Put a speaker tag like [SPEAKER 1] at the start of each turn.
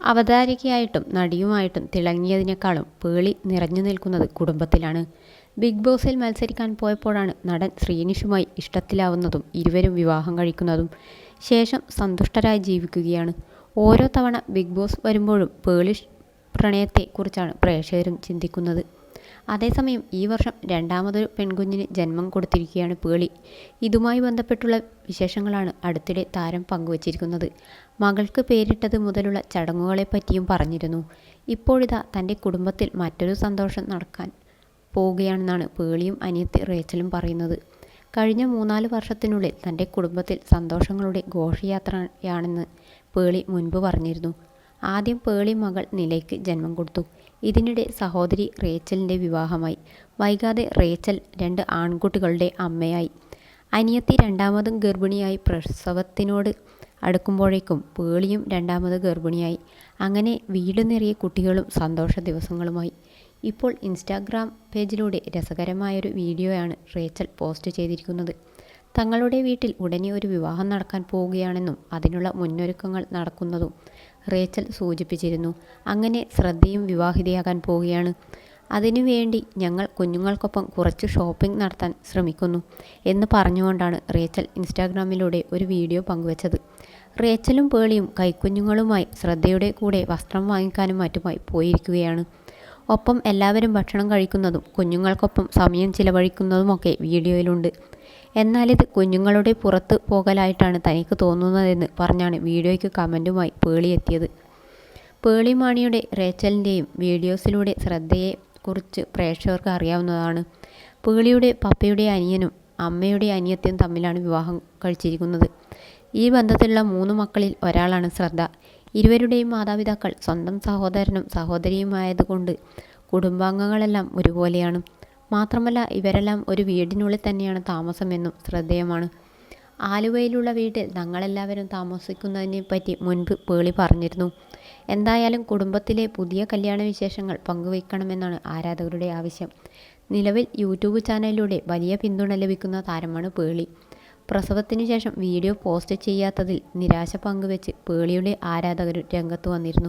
[SPEAKER 1] അവതാരകയായിട്ടും നടിയുമായിട്ടും തിളങ്ങിയതിനേക്കാളും പേളി നിറഞ്ഞു നിൽക്കുന്നത് കുടുംബത്തിലാണ്. ബിഗ് ബോസിൽ മത്സരിക്കാൻ പോയപ്പോഴാണ് നടൻ ശ്രീനിഷുമായി ഇഷ്ടത്തിലാവുന്നതും ഇരുവരും വിവാഹം കഴിക്കുന്നതും ശേഷം സന്തുഷ്ടരായി ജീവിക്കുകയാണ്. ഓരോ തവണ ബിഗ് ബോസ് വരുമ്പോഴും പേളി പ്രണയത്തെക്കുറിച്ചാണ് പ്രേക്ഷകരും ചിന്തിക്കുന്നത്. അതേസമയം ഈ വർഷം രണ്ടാമതൊരു പെൺകുഞ്ഞിന് ജന്മം കൊടുത്തിരിക്കുകയാണ് പേളി. ഇതുമായി ബന്ധപ്പെട്ടുള്ള വിശേഷങ്ങളാണ് അടുത്തിടെ താരം പങ്കുവച്ചിരിക്കുന്നത്. മകൾക്ക് പേരിട്ടത് മുതലുള്ള ചടങ്ങുകളെ പറ്റിയും പറഞ്ഞിരുന്നു. ഇപ്പോഴിതാ തന്റെ കുടുംബത്തിൽ മറ്റൊരു സന്തോഷം നടക്കാൻ പോവുകയാണെന്നാണ് പേളിയും അനിയത്തി റേച്ചലും പറയുന്നത്. കഴിഞ്ഞ മൂന്നാൽ വർഷത്തിനുള്ളിൽ തന്റെ കുടുംബത്തിൽ സന്തോഷങ്ങളുടെ ഘോഷയാത്രയാണെന്ന് പേളി മുൻപ് പറഞ്ഞിരുന്നു. ആദ്യം പേളി മകൾ നിലയ്ക്ക് ജന്മം കൊടുത്തു. ഇതിനിടെ സഹോദരി റേച്ചലിന്റെ വിവാഹമായി. വൈകാതെ റേച്ചൽ രണ്ട് ആൺകുട്ടികളുടെ അമ്മയായി. അനിയത്തി രണ്ടാമതും ഗർഭിണിയായി പ്രസവത്തിനോട് അടുക്കുമ്പോഴേക്കും പേളിയും രണ്ടാമത് ഗർഭിണിയായി. അങ്ങനെ വീട് നിറയെ കുട്ടികളും സന്തോഷ ദിവസങ്ങളുമായി. ഇപ്പോൾ ഇൻസ്റ്റാഗ്രാം പേജിലൂടെ രസകരമായൊരു വീഡിയോയാണ് റേച്ചൽ പോസ്റ്റ് ചെയ്തിരിക്കുന്നത്. തങ്ങളുടെ വീട്ടിൽ ഉടനെ ഒരു വിവാഹം നടക്കാൻ പോവുകയാണെന്നും അതിനുള്ള മുന്നൊരുക്കങ്ങൾ നടക്കുന്നതും റേച്ചൽ സൂചിപ്പിച്ചിരുന്നു. അങ്ങനെ ശ്രദ്ധയും വിവാഹിതയാകാൻ പോവുകയാണ്. അതിനുവേണ്ടി ഞങ്ങൾ കുഞ്ഞുങ്ങൾക്കൊപ്പം കുറച്ച് ഷോപ്പിംഗ് നടത്താൻ ശ്രമിക്കുന്നു എന്ന് പറഞ്ഞുകൊണ്ടാണ് റേച്ചൽ ഇൻസ്റ്റാഗ്രാമിലൂടെ ഒരു വീഡിയോ പങ്കുവച്ചത്. റേച്ചലും പേളിയും കൈക്കുഞ്ഞുങ്ങളുമായി ശ്രദ്ധയുടെ കൂടെ വസ്ത്രം വാങ്ങിക്കാനും മറ്റുമായി പോയിരിക്കുകയാണ്. ഒപ്പം എല്ലാവരും ഭക്ഷണം കഴിക്കുന്നതും കുഞ്ഞുങ്ങൾക്കൊപ്പം സമയം ചിലവഴിക്കുന്നതുമൊക്കെ വീഡിയോയിലുണ്ട്. എന്നാലിത് കുഞ്ഞുങ്ങളുടെ പുറത്ത് പോകലായിട്ടാണ് തനിക്ക് തോന്നുന്നതെന്ന് പറഞ്ഞാണ് വീഡിയോയ്ക്ക് കമന്റുമായി പേളി മാണിയുടെ റേച്ചലിന്റെയും വീഡിയോസിലൂടെ ശ്രദ്ധയെ കുറിച്ച് പ്രേക്ഷകർക്ക് അറിയാവുന്നതാണ്. പേളിയുടെ പപ്പയുടെ അനിയനും അമ്മയുടെ അനിയത്തിയും തമ്മിലാണ് വിവാഹം കഴിച്ചിരിക്കുന്നത്. ഈ ബന്ധത്തിലുള്ള മൂന്ന് മക്കളിൽ ഒരാളാണ് ശ്രദ്ധ. ഇരുവരുടെയും മാതാപിതാക്കൾ സ്വന്തം സഹോദരനും സഹോദരിയുമായതുകൊണ്ട് കുടുംബാംഗങ്ങളെല്ലാം ഒരുപോലെയാണ്. മാത്രമല്ല ഇവരെല്ലാം ഒരു വീടിനുള്ളിൽ തന്നെയാണ് താമസമെന്നും ശ്രദ്ധേയമാണ്. ആലുവയിലുള്ള വീട്ടിൽ തങ്ങളെല്ലാവരും താമസിക്കുന്നതിനെ പറ്റി മുൻപ് പേളി പറഞ്ഞിരുന്നു. എന്തായാലും കുടുംബത്തിലെ പുതിയ കല്യാണ വിശേഷങ്ങൾ പങ്കുവയ്ക്കണമെന്നാണ് ആരാധകരുടെ ആവശ്യം. നിലവിൽ യൂട്യൂബ് ചാനലിലൂടെ വലിയ പിന്തുണ ലഭിക്കുന്ന താരമാണ് പേളി. പ്രസവത്തിനു ശേഷം വീഡിയോ പോസ്റ്റ് ചെയ്യാത്തതിൽ നിരാശ പങ്കുവെച്ച് പേളിയുടെ ആരാധകരും രംഗത്ത് വന്നിരുന്നു.